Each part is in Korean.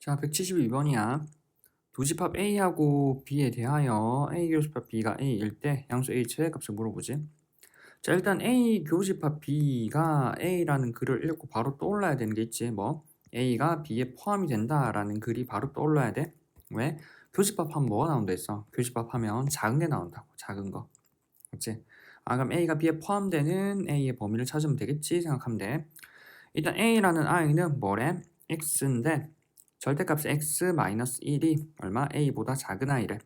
자, 172번이야. 두 집합 A하고 B에 대하여 A 교집합 B가 A일 때 양수 A 최대값을 물어보지. 자, 일단 A 교집합 B가 A라는 글을 읽고 바로 떠올라야 되는 게 있지. 뭐 A가 B에 포함이 된다라는 글이 바로 떠올라야 돼. 왜? 교집합 하면 뭐가 나온다 했어? 교집합 하면 작은 게 나온다고. 작은 거. 맞지? 아, 그럼 A가 B에 포함되는 A의 범위를 찾으면 되겠지 생각하면 돼. 일단 A라는 I는 뭐래? X인데 절대값 x-1이 얼마? a보다 작은 i래.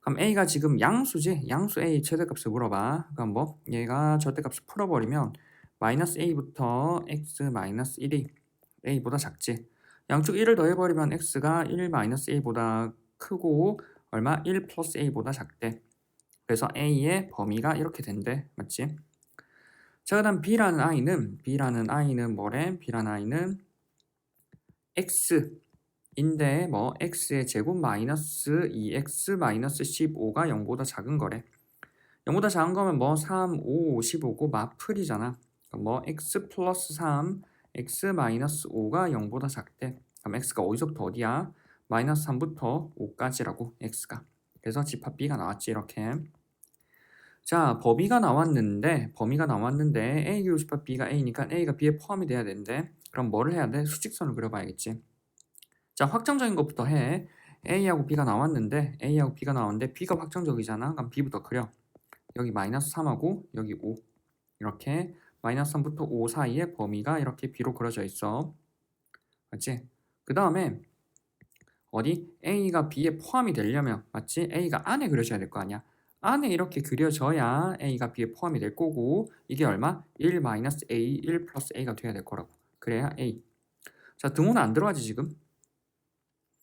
그럼 a가 지금 양수지? 양수 a 최대값을 물어봐. 그럼 뭐? 얘가 절대값을 풀어버리면 마이너스 a부터 x-1이 a보다 작지. 양쪽 1을 더해버리면 x가 1 마이너스 a보다 크고 얼마? 1 플러스 a보다 작대. 그래서 a의 범위가 이렇게 된대. 맞지? 자, 그 다음 b라는 i는 b라는 i는 뭐래? b라는 i는 x 인데 뭐 x의 제곱 마이너스 2x 마이너스 15가 0보다 작은 거래. 0보다 작은 거면 뭐 3, 5, 15고 마플이잖아. 뭐 x 플러스 3, x 마이너스 5가 0보다 작대. 그럼 x가 어디서부터 어디야? 마이너스 3부터 5까지라고 x가. 그래서 집합 b가 나왔지 이렇게. 자 범위가 나왔는데 범위가 나왔는데 a 교집합 b가 a니까 a가 b에 포함이 돼야 되는데 그럼 뭐를 해야 돼? 수직선을 그려봐야겠지. 자, 확정적인 것부터 해. A하고 B가 나왔는데 A하고 B가 나왔는데 B가 확정적이잖아. 그럼 B부터 그려. 여기 마이너스 3하고 여기 5 이렇게 마이너스 3부터 5 사이에 범위가 이렇게 B로 그려져 있어. 맞지? 그 다음에 어디 A가 B에 포함이 되려면 맞지? A가 안에 그려져야 될 거 아니야. 안에 이렇게 그려져야 A가 B에 포함이 될 거고 이게 얼마? 1 마이너스 A, 1 플러스 A가 돼야 될 거라고. 그래야 A. 자 등호는 안 들어가지 지금?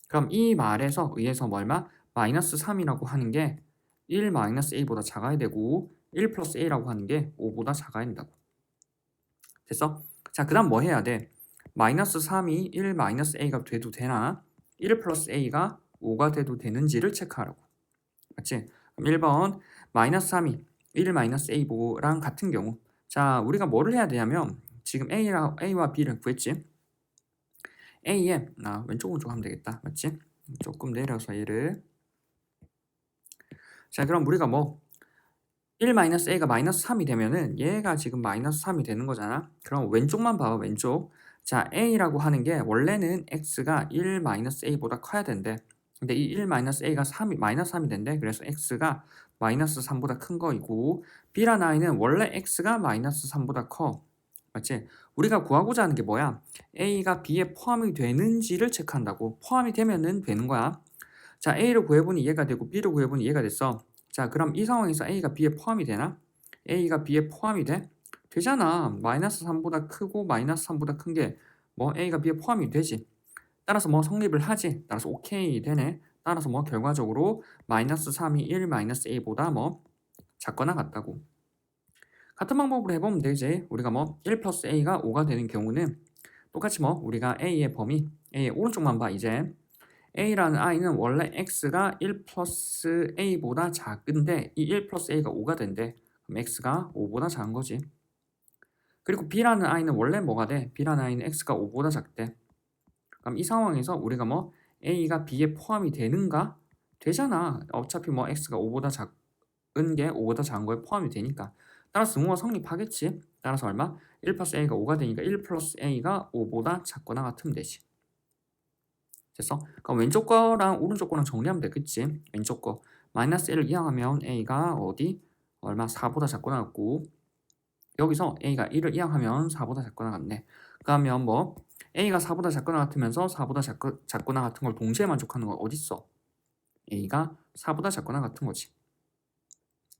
그럼 이 말에서 의해서 뭐 얼마? 마이너스 3이라고 하는 게 1 마이너스 a보다 작아야 되고 1 플러스 a라고 하는 게 5보다 작아야 된다고. 됐어? 자, 그 다음 뭐 해야 돼? 마이너스 3이 1 마이너스 a가 돼도 되나? 1 플러스 a가 5가 돼도 되는지를 체크하라고. 맞지? 그럼 1번 마이너스 3이 1 마이너스 a랑 같은 경우 자, 우리가 뭐를 해야 되냐면 지금 a랑 a와 b를 구했지? A에 아, 왼쪽 오른쪽 하면 되겠다. 맞지? 조금 내려서 얘를 자 그럼 우리가 뭐 1-a가 마이너스 3이 되면은 얘가 지금 마이너스 3이 되는 거잖아. 그럼 왼쪽만 봐봐 왼쪽. 자 a라고 하는 게 원래는 x가 1-a보다 커야 된대. 근데 이 1-a가 3이 마이너스 3이 된대. 그래서 x가 마이너스 3보다 큰 거이고 b라는 i는 원래 x가 마이너스 3보다 커. 맞지? 우리가 구하고자 하는 게 뭐야? A가 B에 포함이 되는지를 체크한다고. 포함이 되면은 되는 거야. 자, A를 구해보니 얘가 되고 B를 구해보니 얘가 됐어. 자, 그럼 이 상황에서 A가 B에 포함이 되나? A가 B에 포함이 돼? 되잖아. 마이너스 3보다 크고 마이너스 3보다 큰 게 뭐 A가 B에 포함이 되지. 따라서 뭐 성립을 하지. 따라서 오케이 되네. 따라서 뭐 결과적으로 마이너스 3이 1 마이너스 A보다 뭐 작거나 같다고. 같은 방법으로 해보면 되지. 우리가 뭐 1 플러스 a가 5가 되는 경우는 똑같이 뭐 우리가 a의 범위, a의 오른쪽만 봐 이제 a라는 i는 원래 x가 1 플러스 a보다 작은데 이 1 플러스 a가 5가 된대. 그럼 x가 5보다 작은 거지. 그리고 b라는 i는 원래 뭐가 돼? b라는 i는 x가 5보다 작대. 그럼 이 상황에서 우리가 뭐 a가 b에 포함이 되는가? 되잖아. 어차피 뭐 x가 5보다 작은 게 5보다 작은 거에 포함이 되니까. 따라서 등호가 성립하겠지. 따라서 얼마? 1 플러스 a가 5가 되니까 1 플러스 a가 5보다 작거나 같으면 되지. 됐어? 그럼 왼쪽 거랑 오른쪽 거랑 정리하면 되겠지. 왼쪽 거 마이너스 1을 이항하면 a가 어디? 얼마? 4보다 작거나 같고 여기서 a가 1을 이항하면 4보다 작거나 같네. 그러면 뭐 a가 4보다 작거나 같으면서 4보다 작거, 작거나 같은 걸 동시에 만족하는 건 어디 있어? a가 4보다 작거나 같은 거지.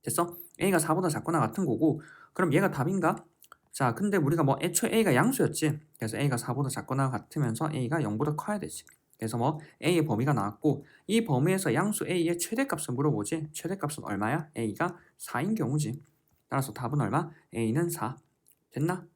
됐어? a가 4보다 작거나 같은 거고 그럼 얘가 답인가? 자 근데 우리가 뭐 애초에 a가 양수였지 그래서 a가 4보다 작거나 같으면서 a가 0보다 커야 되지 그래서 뭐 a의 범위가 나왔고 이 범위에서 양수 a의 최대값을 물어보지 최대값은 얼마야? a가 4인 경우지 따라서 답은 얼마? a는 4 됐나?